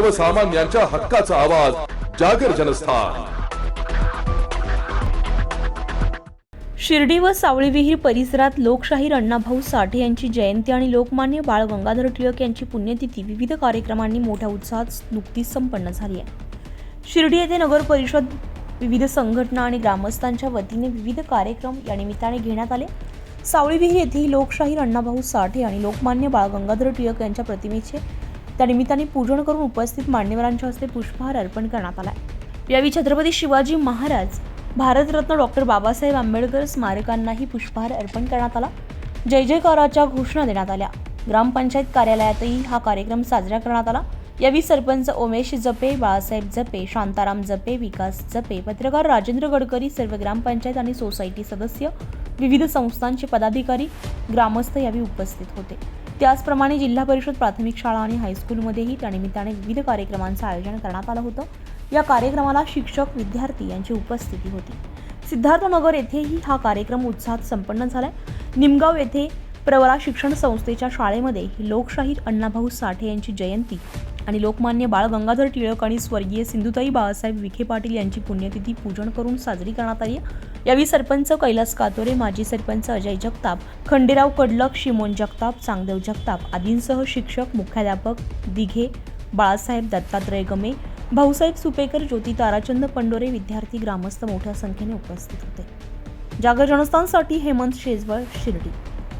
सर्वसामान्यांच्या हक्काचा आवाज जागर जनस्थान. शिर्डी व सावळी विहीर परिसरात लोकशाहीर अण्णाभाऊ साठे यांची जयंती आणि लोकमान्य बाळ गंगाधर टिळक यांची पुण्यतिथी विविध कार्यक्रमांनी मोठ्या उत्साहात नुकतीच संपन्न झाली आहे. शिर्डी येथे नगर परिषद विविध संघटना आणि ग्रामस्थांच्या वतीने विविध कार्यक्रम या निमित्ताने घेण्यात आले. सावळी विहीर येथेही लोकशाहीर अण्णाभाऊ साठे आणि लोकमान्य बाळ गंगाधर टिळक यांच्या प्रतिमेचे त्या निमित्ताने पूजन करून उपस्थित मान्यवरांच्या हस्ते पुष्पहार अर्पण करण्यात आला यावेळी छत्रपती शिवाजी महाराज भारतरत्न डॉक्टर बाबासाहेब आंबेडकर स्मारकांनाही पुष्पहार अर्पण करण्यात आला. जय जयकाराच्या घोषणा देण्यात आल्या. ग्रामपंचायत कार्यालयातही हा कार्यक्रम साजरा करण्यात आला. यावेळी सरपंच उमेश जपे बाळासाहेब जपे शांताराम जपे विकास जपे पत्रकार राजेंद्र गडकरी सर्व ग्रामपंचायत आणि सोसायटी सदस्य विविध संस्थांचे पदाधिकारी ग्रामस्थ यावेळी उपस्थित होते. त्याचप्रमाणे जिल्हा परिषद प्राथमिक शाळा आणि हायस्कूलमध्येही त्यानिमित्ताने विविध कार्यक्रमांचं आयोजन करण्यात आलं होतं. या कार्यक्रमाला शिक्षक विद्यार्थी यांची उपस्थिती होती. सिद्धार्थनगर येथेही हा कार्यक्रम उत्साहात संपन्न झाला निमगाव येथे प्रवरा शिक्षण संस्थेच्या शाळेमध्ये लोकशाहीर अण्णाभाऊ साठे यांची जयंती आणि लोकमान्य बाळ गंगाधर टिळक आणि स्वर्गीय सिंधुताई बाळासाहेब विखे पाटील यांची पुण्यतिथी पूजन करून साजरी करण्यात आली यावेळी सरपंच कैलास कातोरे माजी सरपंच अजय जगताप खंडेराव कडलक शिमोन जगताप चांगदेव जगताप आदींसह शिक्षक मुख्याध्यापक दिघे बाळासाहेब दत्तात्रय गमे भाऊसाहेब सुपेकर ज्योती ताराचंद पंडोरे विद्यार्थी ग्रामस्थ मोठ्या संख्येने उपस्थित होते. जागर जनस्थानसाठी हेमंत शेजवळ शिर्डी.